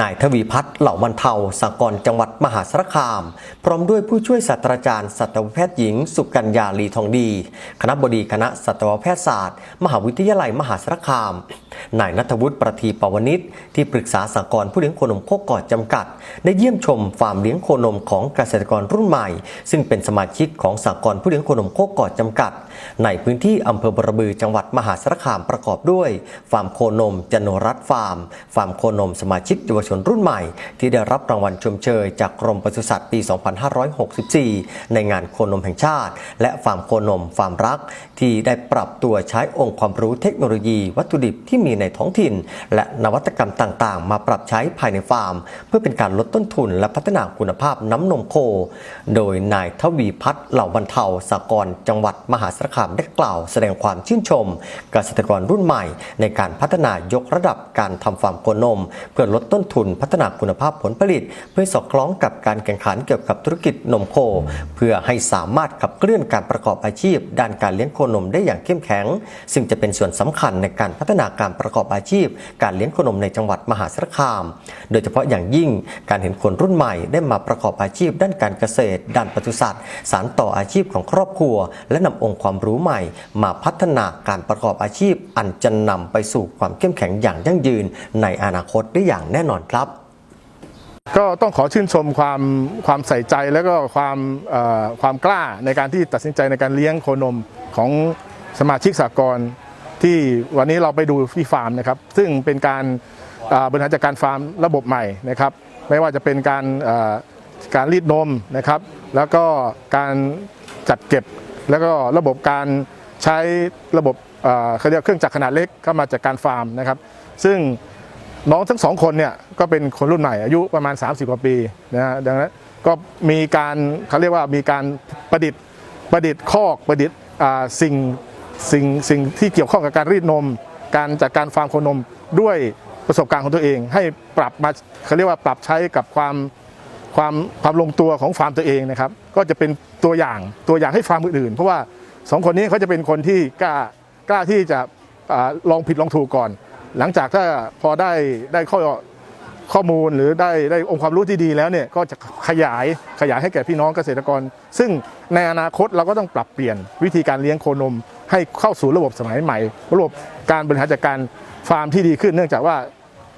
นายทวีพัฒน์เหล่ามันเทาสากรจังหวัดมหาสารคาม พร้อมด้วยผู้ช่วยศาสตราจารย์สัตวแพทย์หญิง สุกัญญาลีทองดี คณะบดีคณะสัตวแพทยศาสตร์ มหาวิทยาลัยมหาสารคาม นายนัทวุฒิประทีปวนิชที่ปรึกษาสากรผู้เลี้ยงโคนมโคกอดจำกัด ได้เยี่ยมชมฟาร์มเลี้ยงโคนมของเกษตรกรรุ่นใหม่ ซึ่งเป็นสมาชิกของสากรผู้เลี้ยงโคนมโคกอดจำกัด ในพื้นที่อำเภอบรบือจังหวัดมหาสารคามประกอบด้วย ฟาร์มโคนมจนรัตฟาร์ม ฟาร์มโคนมสมาชิกเยาวชนรุ่นใหม่ ที่ได้รับรางวัลชมเชย จากกรมปศุสัตว์ปี 2564 ในงานโคนมแห่งชาติ และฟาร์มโคนมฟาร์มรัก ที่ได้ปรับตัวใช้องค์ความรู้เทคโนโลยีวัตถุดิบที่มีในท้องถิ่น และนวัตกรรมต่างๆ มาปรับใช้ภายในฟาร์ม เพื่อเป็นการลดต้นทุน และพัฒนาคุณภาพน้ำนมโค โดยนายทวีพัฒน์เหล่าบรรเทาสากรจังหวัดมหาสารคามได้กล่าวแสดงความชื่นชมเกษตรกรรุ่นใหม่ ในการพัฒนายกระดับการทำฟาร์มโคนม เพื่อลดต้นทุนพัฒนาคุณภาพผลผลิต เพื่อสอดคล้องกับการแข่งขันเกี่ยวกับธุรกิจนมโค เพื่อให้สามารถขับเคลื่อนการประกอบอาชีพ ด้านการเลี้ยงโคนมได้อย่างเข้มแข็ง ซึ่งจะเป็นส่วนสำคัญในการพัฒนาการประกอบอาชีพ การเลี้ยงโคนมในจังหวัดมหาสารคาม โดยเฉพาะอย่างยิ่งการเห็นคนรุ่นใหม่ได้มาประกอบอาชีพ ด้านการเกษตร ด้านปศุสัตว์ สานต่ออาชีพของครอบครัว และนำองค์ความรู้ใหม่ มาพัฒนาการประกอบอาชีพ อันจะนำไปสู่ความเข้มแข็งอย่างยั่งยืน ในอนาคตได้อย่างแน่นอนครับ ก็ต้องขอชื่นชมความความใส่ใจแล้วก็ความความกล้าในการที่ตัดสินใจในการเลี้ยงโคนมของสมาชิกสากลที่วันนี้เราไปดูที่ฟาร์มนะครับ ซึ่งเป็นการบริหารจัดการฟาร์มระบบใหม่นะครับ ไม่ว่าจะเป็นการการรีดนมนะครับ แล้วก็การจัดเก็บ แล้วก็ระบบการใช้ระบบเขาเรียกเครื่องจักรขนาดเล็กเข้ามาจัดการฟาร์มนะครับ ซึ่ง น้องทั้งสองคนเนี่ยก็เป็นคนรุ่นใหม่อายุประมาณ 30 กว่าปีนะฮะดังนั้นก็มีการเขาเรียกว่ามีการประดิษฐ์ประดิษฐ์คอกประดิษฐ์สิ่งสิ่งสิ่งที่เกี่ยวข้องกับการรีดนม การจัดการฟาร์มโคนมด้วยประสบการณ์ของตัวเอง ให้ปรับมาเขาเรียกว่าปรับใช้กับความความความลงตัวของฟาร์มตัวเองนะครับ ก็จะเป็นตัวอย่างตัวอย่างให้ฟาร์มอื่นๆเพราะว่าสองคนนี้เขาจะเป็นคนที่กล้ากล้าที่จะอาลองผิดลองถูกก่อน หลังจากถ้าพอได้ได้ข้อข้อมูลหรือได้ได้องค์ความรู้ที่ดีแล้วเนี่ยก็จะขยายขยายให้แก่พี่น้องเกษตรกร ซึ่งในอนาคตเราก็ต้องปรับเปลี่ยนวิธีการเลี้ยงโคนม ให้เข้าสู่ระบบสมัยใหม่ ระบบการบริหารจัดการฟาร์มที่ดีขึ้น เนื่องจากว่า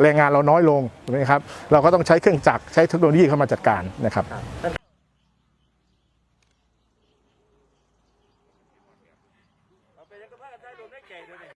แรงงานเราน้อยลงนะครับเราก็ต้องใช้เครื่องจักรใช้เทคโนโลยีเข้ามาจัดการนะครับ